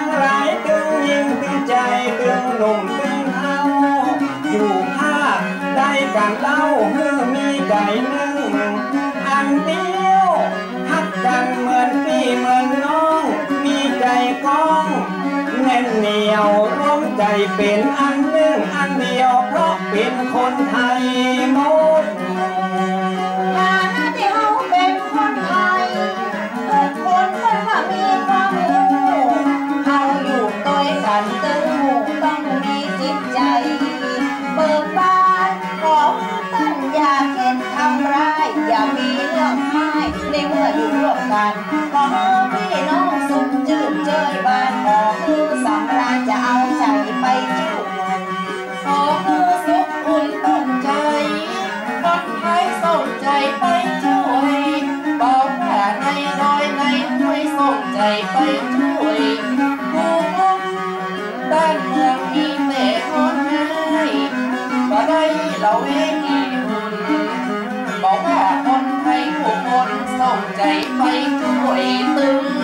างหลายตึงยิงตึงใจตึงหนุ่มตึงเอาอยู่ภาคได้กันเล่าเฮือมีใจนึงอันเดียวฮักกันเหมือนพี่เหมือนน้อง มีใจกองแน่นเหนียวร่วมใจเป็นอันหนึ่งอันเดียวเพราะเป็นคนไทยโม ในเมื่ออยู่ร่วมกันขอพี่น้องสุขจืดเจยบานขอคือสำราญจะเอาใจไปจุกขอคือสุขอุ่นต้นใจคนไทยส่งใจไปช่วยบอกว่าในดอยในห้วยส่งใจไปช่วยผู้คนบ้านเมือง บอกว่า